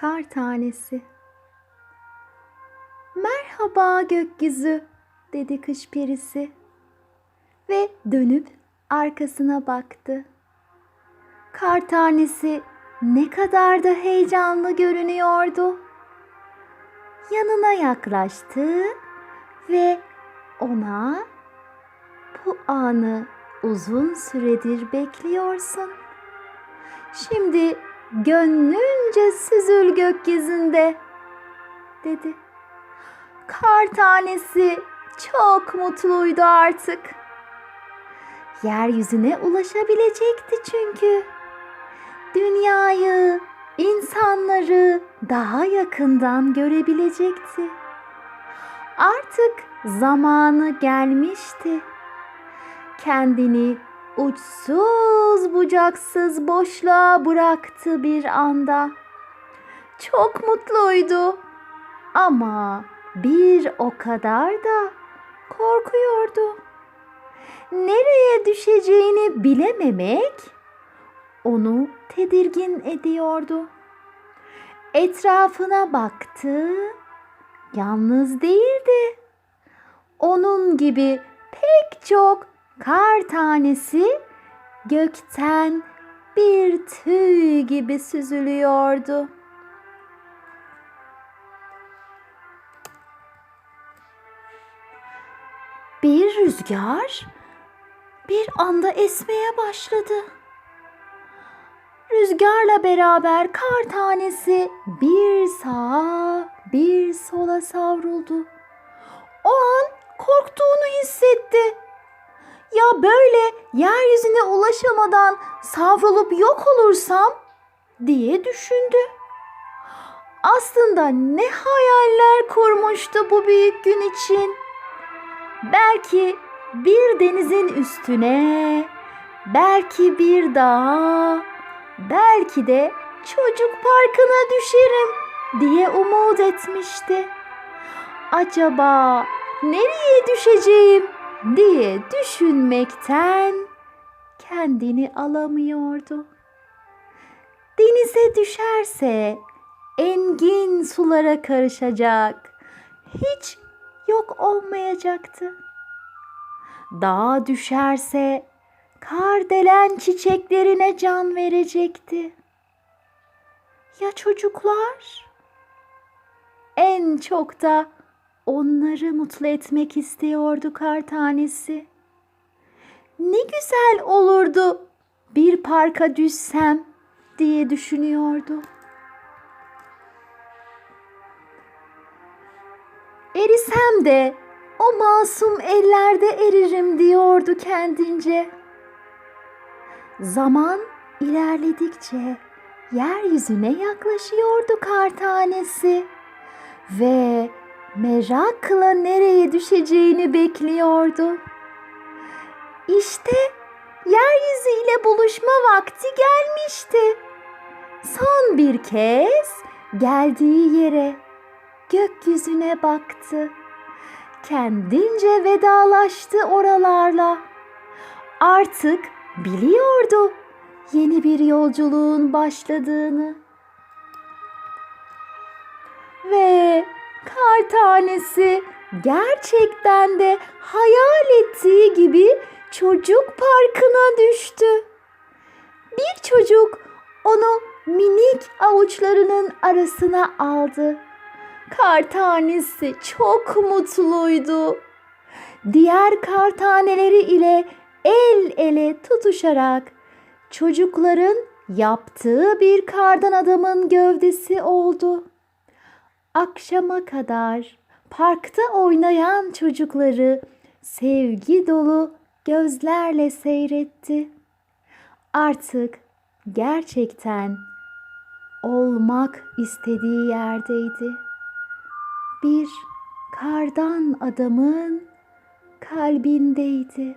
Kar tanesi. Merhaba gökyüzü dedi kış perisi ve dönüp arkasına baktı. Kar tanesi ne kadar da heyecanlı görünüyordu. Yanına yaklaştı ve ona bu anı uzun süredir bekliyorsun. Şimdi gönlünce süzül gökyüzünde dedi. Kar tanesi çok mutluydu artık. Yeryüzüne ulaşabilecekti çünkü. Dünyayı, insanları daha yakından görebilecekti. Artık zamanı gelmişti. Kendini uçsuz bucaksız boşluğa bıraktı bir anda. Çok mutluydu ama bir o kadar da korkuyordu. Nereye düşeceğini bilememek onu tedirgin ediyordu. Etrafına baktı. Yalnız değildi. Onun gibi pek çok kar tanesi gökten bir tüy gibi süzülüyordu. Bir rüzgar bir anda esmeye başladı. Rüzgarla beraber kar tanesi bir sağa bir sola savruldu. O an korktuğunu hissetti. Ya böyle yeryüzüne ulaşamadan savrulup yok olursam diye düşündü. Aslında ne hayaller kurmuştu bu büyük gün için. Belki bir denizin üstüne, belki bir dağa, belki de çocuk parkına düşerim diye umut etmişti. Acaba nereye düşeceğim diye düşünmekten kendini alamıyordu. Denize düşerse engin sulara karışacak. Hiç yok olmayacaktı. Dağa düşerse kar delen çiçeklerine can verecekti. Ya çocuklar? En çok da onları mutlu etmek istiyordu kar tanesi. Ne güzel olurdu bir parka düşsem diye düşünüyordu. Erisem de o masum ellerde eririm diyordu kendince. Zaman ilerledikçe yeryüzüne yaklaşıyordu kar tanesi ve merakla nereye düşeceğini bekliyordu. İşte yeryüzüyle buluşma vakti gelmişti. Son bir kez geldiği yere gökyüzüne baktı. Kendince vedalaştı oralarla. Artık biliyordu yeni bir yolculuğun başladığını. Ve kar tanesi gerçekten de hayal ettiği gibi çocuk parkına düştü. Bir çocuk onu minik avuçlarının arasına aldı. Kar tanesi çok mutluydu. Diğer kar taneleri ile el ele tutuşarak çocukların yaptığı bir kardan adamın gövdesi oldu. Akşama kadar parkta oynayan çocukları sevgi dolu gözlerle seyretti. Artık gerçekten olmak istediği yerdeydi. Bir kardan adamın kalbindeydi.